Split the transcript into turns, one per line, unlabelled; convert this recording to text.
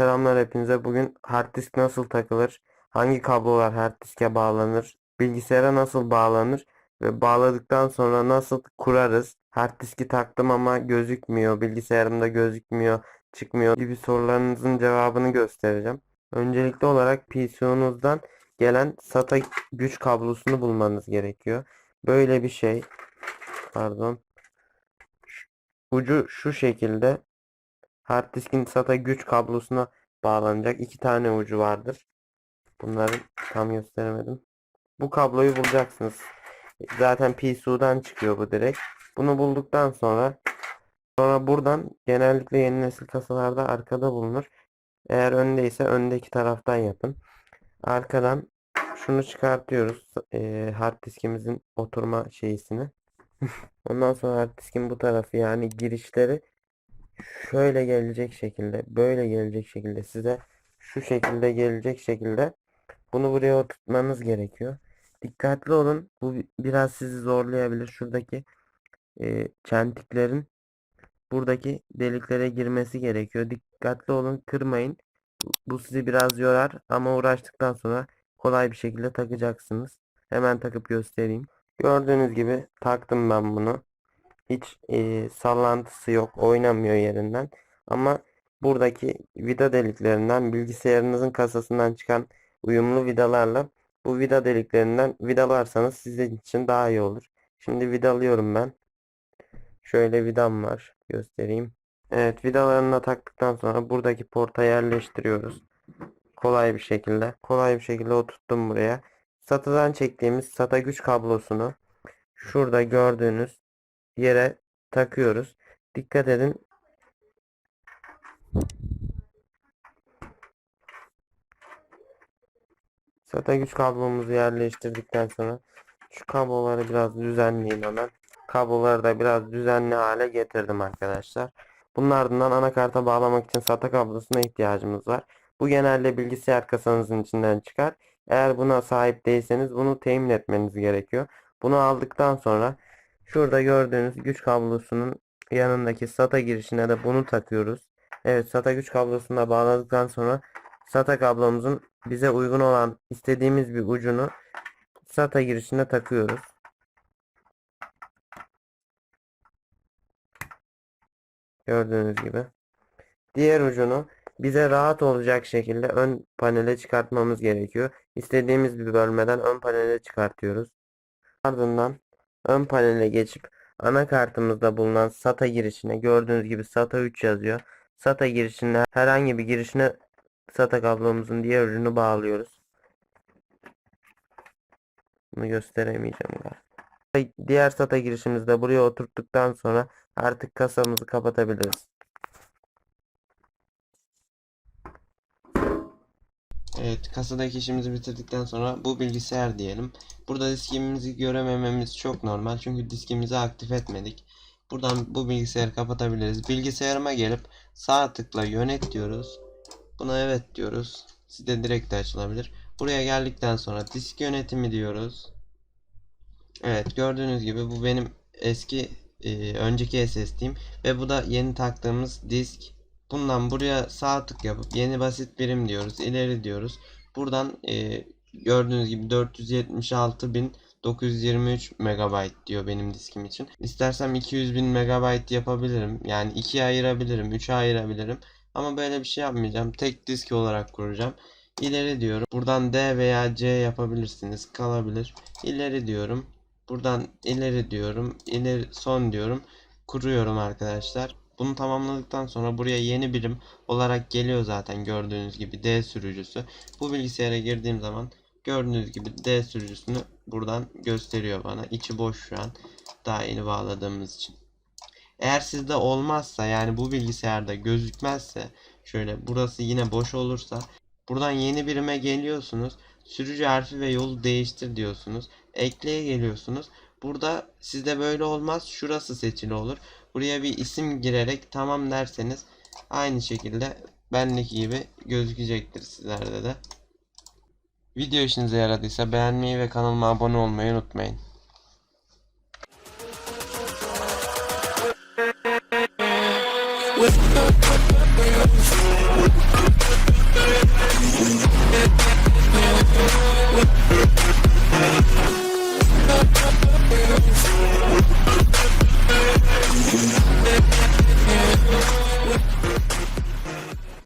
Selamlar hepinize. Bugün hard disk nasıl takılır? Hangi kablolar hard diske bağlanır? Bilgisayara nasıl bağlanır? Ve bağladıktan sonra nasıl kurarız? Hard diski taktım ama gözükmüyor. Bilgisayarımda gözükmüyor, çıkmıyor gibi sorularınızın cevabını göstereceğim. Öncelikli olarak PC'nuzdan gelen SATA güç kablosunu bulmanız gerekiyor. Böyle bir şey. Pardon. Ucu şu şekilde. Hard diskin SATA güç kablosuna bağlanacak. iki tane ucu vardır. Bunları tam gösteremedim. Bu kabloyu bulacaksınız. Zaten PSU'dan çıkıyor bu direkt. Bunu bulduktan sonra sonra buradan genellikle yeni nesil kasalarda arkada bulunur. Eğer öndeyse öndeki taraftan yapın. Arkadan şunu çıkartıyoruz. Eee hard diskimizin oturma şeysini. Ondan sonra hard diskin bu tarafı yani girişleri şöyle gelecek şekilde, böyle gelecek şekilde size şu şekilde gelecek şekilde bunu buraya oturtmanız gerekiyor. Dikkatli olun. Bu bi- biraz sizi zorlayabilir. Şuradaki e, çentiklerin buradaki deliklere girmesi gerekiyor. Dikkatli olun. Kırmayın. Bu sizi biraz yorar ama uğraştıktan sonra kolay bir şekilde takacaksınız. Hemen takıp göstereyim. Gördüğünüz gibi taktım ben bunu. Hiç e, sallantısı yok. Oynamıyor yerinden. Ama buradaki vida deliklerinden bilgisayarınızın kasasından çıkan uyumlu vidalarla bu vida deliklerinden vidalarsanız sizin için daha iyi olur. Şimdi vidalıyorum ben. Şöyle vidam var. Göstereyim. Evet vidalarını taktıktan sonra buradaki porta yerleştiriyoruz. Kolay bir şekilde. Kolay bir şekilde oturttum buraya. SATA'dan çektiğimiz SATA güç kablosunu şurada gördüğünüz yere takıyoruz. Dikkat edin. SATA güç kablomuzu yerleştirdikten sonra şu kabloları biraz düzenleyeyim hemen. Kabloları da biraz düzenli hale getirdim arkadaşlar. Bunun ardından anakarta bağlamak için SATA kablosuna ihtiyacımız var. Bu genelde bilgisayar kasanızın içinden çıkar. Eğer buna sahip değilseniz bunu temin etmeniz gerekiyor. Bunu aldıktan sonra şurada gördüğünüz güç kablosunun yanındaki SATA girişine de bunu takıyoruz. Evet SATA güç kablosunu da bağladıktan sonra SATA kablomuzun bize uygun olan istediğimiz bir ucunu SATA girişine takıyoruz. Gördüğünüz gibi. Diğer ucunu bize rahat olacak şekilde ön panele çıkartmamız gerekiyor. İstediğimiz bir bölmeden ön panele çıkartıyoruz. Ardından ön panele geçip anakartımızda bulunan SATA girişine gördüğünüz gibi SATA 3 yazıyor. SATA girişine herhangi bir girişine SATA kablomuzun diğer ucunu bağlıyoruz. Bunu gösteremeyeceğim galiba. Diğer SATA girişimizi de buraya oturttuktan sonra artık kasamızı kapatabiliriz. Evet, kasadaki işimizi bitirdikten sonra bu bilgisayar diyelim. Burada diskimizi göremememiz çok normal çünkü diskimizi aktif etmedik. Buradan bu bilgisayarı kapatabiliriz. Bilgisayarıma gelip sağ tıkla yönet diyoruz. Buna evet diyoruz. Sizde direkt açılabilir. Buraya geldikten sonra disk yönetimi diyoruz. Evet, gördüğünüz gibi bu benim eski e, önceki SSD'm ve bu da yeni taktığımız disk. Bundan buraya sağ tık yapıp yeni basit birim diyoruz. ileri diyoruz. Buradan e, gördüğünüz gibi 476.923 MB diyor benim diskim için. İstersem 200.000 MB yapabilirim. Yani 2'ye ayırabilirim, 3'e ayırabilirim. Ama böyle bir şey yapmayacağım. Tek disk olarak kuracağım. İleri diyorum. Buradan D veya C yapabilirsiniz. Kalabilir. İleri diyorum. Buradan ileri diyorum. İleri son diyorum. Kuruyorum arkadaşlar. Bunu tamamladıktan sonra buraya yeni birim olarak geliyor zaten gördüğünüz gibi D sürücüsü. Bu bilgisayara girdiğim zaman gördüğünüz gibi D sürücüsünü buradan gösteriyor bana. İçi boş şu an. Daha yeni bağladığımız için. Eğer sizde olmazsa yani bu bilgisayarda gözükmezse şöyle burası yine boş olursa buradan yeni birime geliyorsunuz. Sürücü harfi ve yolu değiştir diyorsunuz. Ekleye geliyorsunuz. Burada sizde böyle olmaz. Şurası seçili olur. Buraya bir isim girerek tamam derseniz aynı şekilde bendeki gibi gözükecektir sizlerde de. Video işinize yaradıysa beğenmeyi ve kanalıma abone olmayı unutmayın.